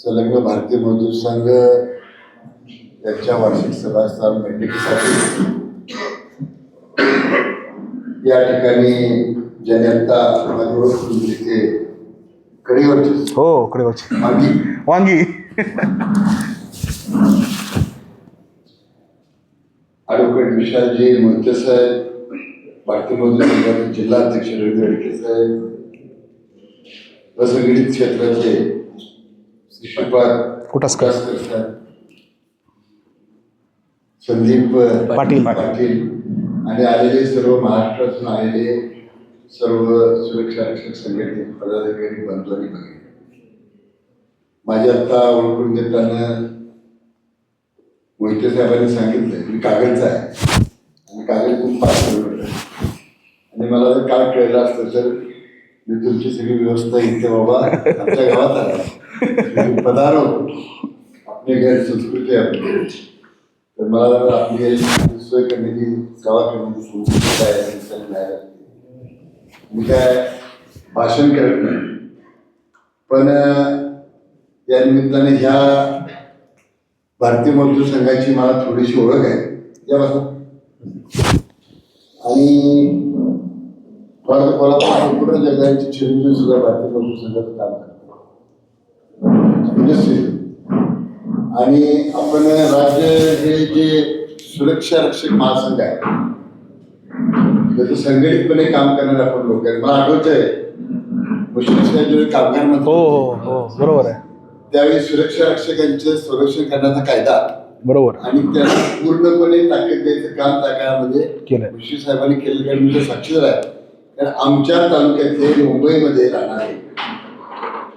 संलग्न भारतीय मजदूर संघ यांच्या वार्षिक सभास्थान बैठकीसाठी या ठिकाणी ज्याने आता माझी ओळख करून दिली ते कडेवरचे. हो कडेवरची. मागी वांगी. ॲडव्होकेट विशालजी मोहिते साहेब भारतीय मजदूर संघाचे जिल्हा अध्यक्ष रवी अडके साहेब असंघटित क्षेत्राचे कुटासकर. संदीप पाटील. पाटील. आणि आलेले सर्व महाराष्ट्रातून आलेले सर्व सुरक्षा रक्षक संघटनेचे पदाधिकारी बंधू आणि भगिनी माझी आता ओळखून देताना मोहिते साहेबांनी सांगितलं मी कागदचा आहे. आणि कागद खूप पास आहे आणि मला जर काल कळलं असतं तर मी तुमची सगळी व्यवस्था इथे बाबा आमच्या गावात आहे पदारो आपले घर संस्कृती आहे आपली तर मला आपली सोय करण्याची सेवा करण्याची संस्कृती आहे मी काय भाषण करत नाही पण या निमित्ताने ह्या भारतीय मजदूर संघाची मला थोडीशी ओळख आहे या आणि मला कोल्हापूर संपूर्ण जगाची चिरंजीव सुद्धा भारतीय मजदूर संघाचं काम करतो इंडस्ट्री आणि आपण राज्य हे जे सुरक्षा रक्षक महासंघ आहे त्याचं संघटितपणे काम करणारे आपण लोक आहेत. मला आठवत आहे मुश्किल ज्यावेळी कामगार हो हो हो बरोबर आहे. त्यावेळी सुरक्षा रक्षकांचे संरक्षण करण्याचा कायदा बरोबर. आणि त्याला पूर्णपणे ताकद द्यायचं काम त्या काळामध्ये. मुश्री साहेबांनी केलं कारण साक्षीदार आहे. कारण आमच्या तालुक्यातले मुंबईमध्ये राहणारे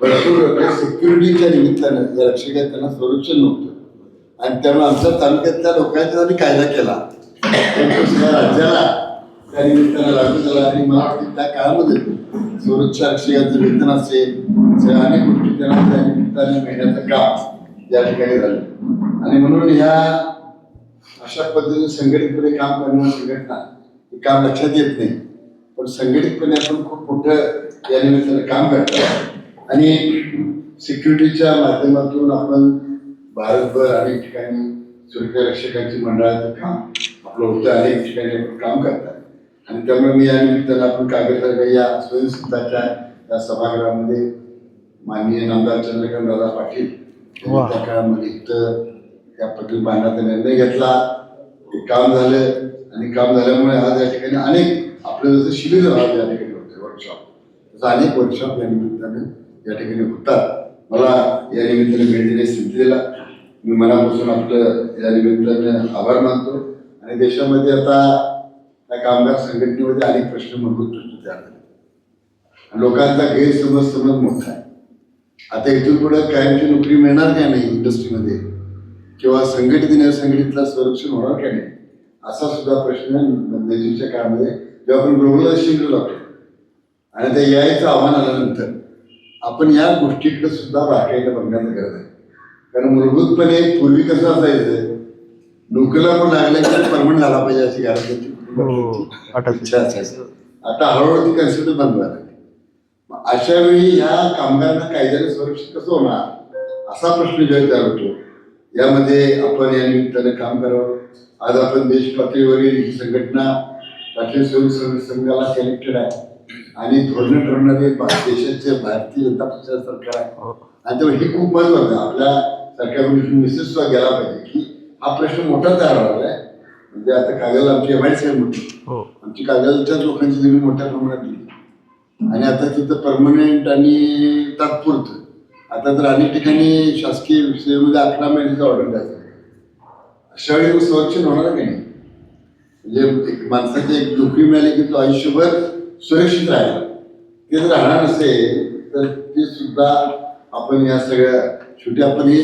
भरपूर लोक सिक्युरिटीच्या निमित्तानं या रक्षक त्यांना संरक्षण नव्हतं. आणि त्यामुळे आमच्या तालुक्यातल्या लोकांचा आम्ही कायदा केला. पण राज्याला त्या निमित्तानं लागू झाला. आणि मला वाटतं त्या काळामध्ये सुरक्षा रक्षकाचं वेतन असेल अनेक गोष्टी त्यांना त्या निमित्ताने मिळण्याचं काम या ठिकाणी झालं. आणि म्हणून ह्या अशा पद्धतीने संघटितपणे काम करणाऱ्या संघटना हे काम लक्षात येत नाही. पण संघटितपणे आपण खूप मोठं या निमित्तानं काम करतो आणि सिक्युरिटीच्या माध्यमातून आपण भारतभर अनेक ठिकाणी सुरक्षा रक्षकांची मंडळाचं काम आपलं होतं अनेक ठिकाणी आपण काम करतात. आणि त्यामुळे मी या निमित्तानं आपण कागदसारख्या या स्वयंसिद्धाच्या या सभागृहामध्ये माननीय नामदार चंद्रकांत दादा पाटील. त्या काळामध्ये इथं या पद्धतीने बांधण्याचा निर्णय घेतला. ते काम झालं आणि काम झाल्यामुळे आज या ठिकाणी अनेक आपलं जसं शिबिर आज या ठिकाणी होते वर्कशॉप तसं अनेक वर्कशॉप या निमित्तानं या ठिकाणी होतात. मला या निमित्ताने भेट सिद्धी दिला मी मनापासून आपलं या निमित्तानं आभार मानतो. आणि देशामध्ये आता त्या कामगार संघटनेमध्ये अनेक प्रश्न मूलभूत प्रश्न तयार झाले लोकांचा गैरसमज समज मोठा आहे. आता इथून पुढे कायमची नोकरी मिळणार का नाही इंडस्ट्रीमध्ये? किंवा संघटित आणि असंघटितला संरक्षण होणार का नाही? असा सुद्धा प्रश्न नजीकच्या काळामध्ये जेव्हा आपण ग्लोबलायझेशनकडे लागतो आणि त्या यायचं आव्हान आल्यानंतर आपण या गोष्टीकडे सुद्धा बारकाईने बघण्याचं गरज आहे. कारण मूलभूतपणे पूर्वी कसं असायचं नोकरीला पण लागलं की परमनंट झाला पाहिजे अशी हो, इच्छा असायची. आता हळूहळू ती कन्सेप्ट बंद. मग अशा वेळी ह्या कामगारांना कायद्याने सुरक्षित कसं होणार असा प्रश्न जेव्हा तयार होतो. यामध्ये आपण या निमित्तानं काम करावं. आज आपण देश पातळीवरील ही संघटना राष्ट्रीय स्वयंसेवक संघाला कनेक्टेड आहे. आणि धोरणं ठरवणारे देशाचे भारतीय जनता पक्षाचं सरकार आहे. आणि त्यामुळे हे खूप महत्वाचं आहे. आपल्या सरकारमध्ये मेसेज सुद्धा गेला पाहिजे की हा प्रश्न मोठा तयार झाला आहे. म्हणजे आता कागदाला आमची एम आय सी मोठी. हो. आमची कागदाच्याच लोकांची जमीन मोठ्या प्रमाणात दिली. आणि आता तिथं परमनंट आणि तात्पुरतं. आता तर अनेक ठिकाणी शासकीय सेवेमध्ये अकरा महिन्याचा ऑर्डर द्यायचा अशा वेळी संरक्षण होणार का नाही? म्हणजे एक माणसाची एक नोकरी मिळाली की तो आयुष्यभर सुरक्षित राहील. ते जर राहणार नसेल तर ते सुद्धा आपण या सगळ्या शेवटी आपण हे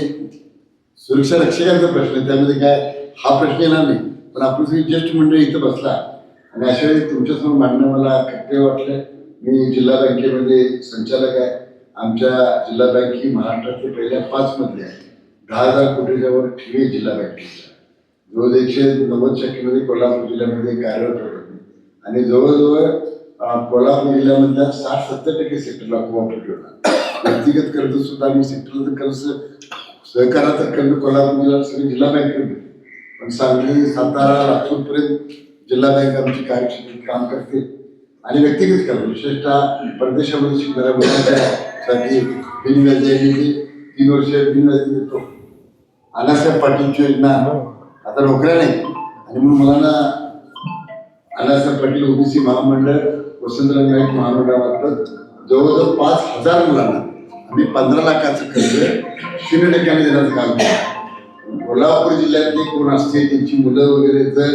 सुरक्षा रक्षकांचा प्रश्न आहे. त्यामध्ये काय हा प्रश्न येणार नाही. पण आपण सगळी ज्येष्ठ मंडळी इथं बसला. आणि अशा वेळी तुमच्यासमोर मांडणं मला खट्टे वाटलं. मी जिल्हा बँकेमध्ये संचालक आहे. आमच्या जिल्हा बँक ही महाराष्ट्रातली पहिल्या पाचमध्ये आहे. दहा हजार कोटीच्या वर ठेवी जिल्हा बँकेच्या जवळ एकशे नव्वद टक्केमध्ये कोल्हापूर जिल्ह्यामध्ये कार्यरत होतो. आणि जवळजवळ कोल्हापूर जिल्ह्यामधल्या साठ सत्तर टक्के सेक्टरला कोऑपरेटिव्ह होता व्यक्तिगत कर्ज सुद्धा आम्ही सेक्टरचं कर्ज सहकाराचं कर्ज कोल्हापूर जिल्हा सगळे जिल्हा बँक पण सांगली सातारा लातूरपर्यंत जिल्हा बँक आमची कार्यक्षेत्रात काम करते. आणि व्यक्तिगत कर्ज विशेषतः परदेशामध्ये शिकणाऱ्या मुलांच्यासाठी बिनव्याजी तीन वर्ष बिनव्याजी देतो. अनासाहेब पाटीलची योजना आता नोकऱ्या नाही आणि म्हणून मुलांना अनासाहेब पाटील ओबीसी महामंडळ वसंतराव नाईक महामंडळामार्फत जवळजवळ पाच हजार मुलांना आम्ही पंधरा लाखाचं कर्ज शून्य टक्क्याने देण्याचं काम केलं. कोल्हापूर जिल्ह्यातले कोण असते त्यांची मुलं वगैरे जर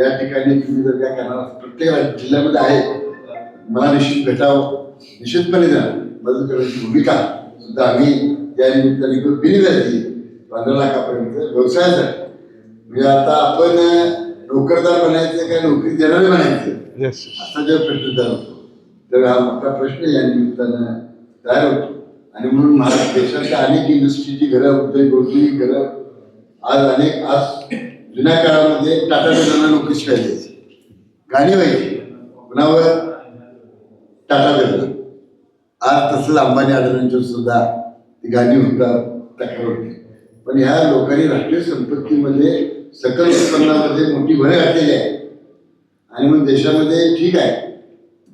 या ठिकाणी तुम्ही जर काय करणार प्रत्येक जिल्ह्यामध्ये आहे मला निश्चित भेटावं निश्चितपणे द्या. मदत करण्याची भूमिका सुद्धा आम्ही या निमित्ताने बिनव्याजी पंधरा लाखापर्यंत व्यवसायासाठी. म्हणजे आता आपण नोकरदार बनायचं काय? नोकरी देणारे बनायचं. असा जेव्हा प्रश्न तयार होतो. तर हा मोठा प्रश्न या निमित्तानं तयार होतो. आणि म्हणून महाराष्ट्र देशाच्या अनेक इंडस्ट्रीची घरं उद्योग औद्योगिक घरं आज अनेक आज जुन्या काळामध्ये टाटा बिर्लांना नोकरी शिकायला द्यायची गाणी व्हायची कुणावर? टाटा बिर्ला आज तसंच अंबानी अडाणींच्यावर सुद्धा ती गाणी होतात तक्रार होते पण ह्या लोकांनी राष्ट्रीय संपत्तीमध्ये सकल उत्पन्नामध्ये मोठी भर घातलेली आहे. आणि मग देशामध्ये ठीक आहे.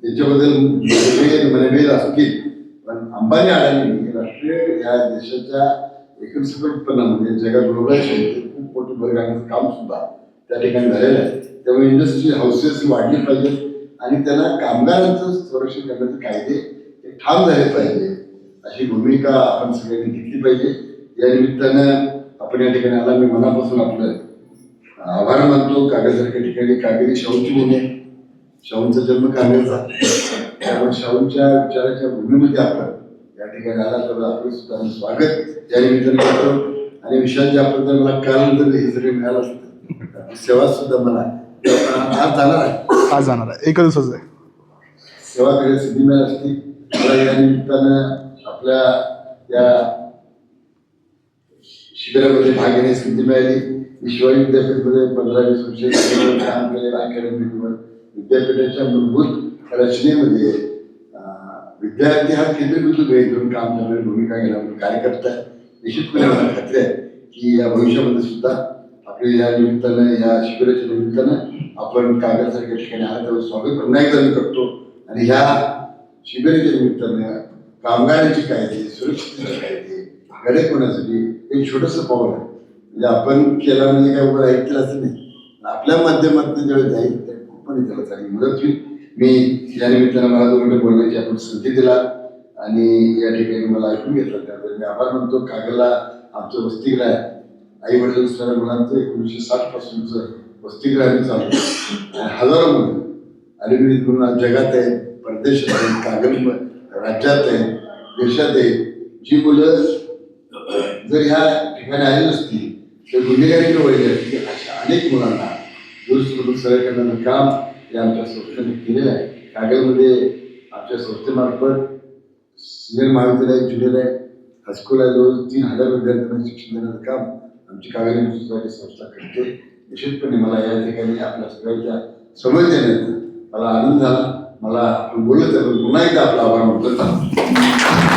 त्याच्याबद्दल मतभेद मनभेद असतील. पण अंबानी अडाणी राष्ट्रीय या देशाच्या एकूण सकल उत्पन्नामध्ये जगात ग्लोबलायझेशन खूप मोठी भर घालण्याचं काम सुद्धा त्या ठिकाणी झालेलं आहे. त्यामुळे इंडस्ट्री हाऊसेस वाढली पाहिजेत. आणि त्यांना कामगारांचं संरक्षण करण्याचे कायदे हे ठाम झाले पाहिजे अशी भूमिका आपण सगळ्यांनी घेतली पाहिजे. या निमित्तानं आपण या ठिकाणी आला. मी मनापासून आपलं आभार मानतो कागदसारख्या ठिकाणी कागदी शाहूची भूमी आहे. शाहूंचा जन्म कागदचा त्यामुळे शाहूंच्या विचाराच्या भूमीमध्ये आपण या ठिकाणी आला तर आपलं सुद्धा स्वागत या निमित्ताने करतो. आणि विशाल ज्याबद्दल मला काळानंतर हे सगळे मिळालं असतं. सेवा सुद्धा मला आज जाणार आहे. आज जाणार आहे. एका दिवसाच आहे. सेवा करायला संधी मिळाली असती. मला या निमित्तानं आपल्या या शिबिरामध्ये भाग घेण्याची संधी मिळाली. शिवाजी विद्यापीठमध्ये पंधरा वीस वर्ष काम केलेलं अकॅडमीवर विद्यापीठाच्या मूलभूत रचनेमध्ये विद्यार्थी हा केंद्रबिंदू घेऊन काम करणारी भूमिका घेणार कार्यकर्ता निश्चितपणे मला खात्री आहे की या भविष्यामध्ये सुद्धा आपली या निमित्तानं या शिबिराच्या निमित्तानं आपण कागदसारख्या ठिकाणी आहात त्यावर स्वागत पुन्हा एकदा मी करतो आणि ह्या शिबिराच्या निमित्तानं कामगारांची कायदे सुरक्षिततेचे कायदे गडे कोणासाठी एक छोटंसं पाऊल आहे म्हणजे आपण केला म्हणजे काय उभं ऐकलं असं नाही. आपल्या माध्यमातून ज्यावेळी जाईल त्या खूप त्याला चांगली मदत होईल मी या निमित्तानं मला दोन मिनिटं बोलण्याची आपण संधी दिला आणि या ठिकाणी मला ऐकून घेतलं. त्याबद्दल मी आभार म्हणतो कागला आमचं वसतिगृह आहे. आई वडील असणाऱ्या मुलांचं एकोणीसशे साठ पासूनचं वसतिगृह आम्ही चालू आणि हजारो मुलं अलिमित म्हणून आज जगात आहे परदेशात आहे कागल राज्यात आहे देशात आहे जी मुलं जर ह्या ठिकाणी आली नसती गुन्हेगारीकडे वळली अशा अनेक मुलांना दुरुस्त करून सरळ काम हे आमच्या संस्थेने केलेलं आहे. कागलमध्ये आमच्या संस्थेमार्फत सिनियर महाविद्यालय ज्युनियर आहे हायस्कूल आहे जवळ तीन हजार विद्यार्थ्यांना शिक्षण देण्याचं काम आमची कागल सोसायटी संस्था करते. निश्चितपणे मला या ठिकाणी आपल्या सगळ्यांच्या समज देण्यात मला आनंद झाला. मला आपण बोललं तर पुन्हा एकदा आपला आभार मानतो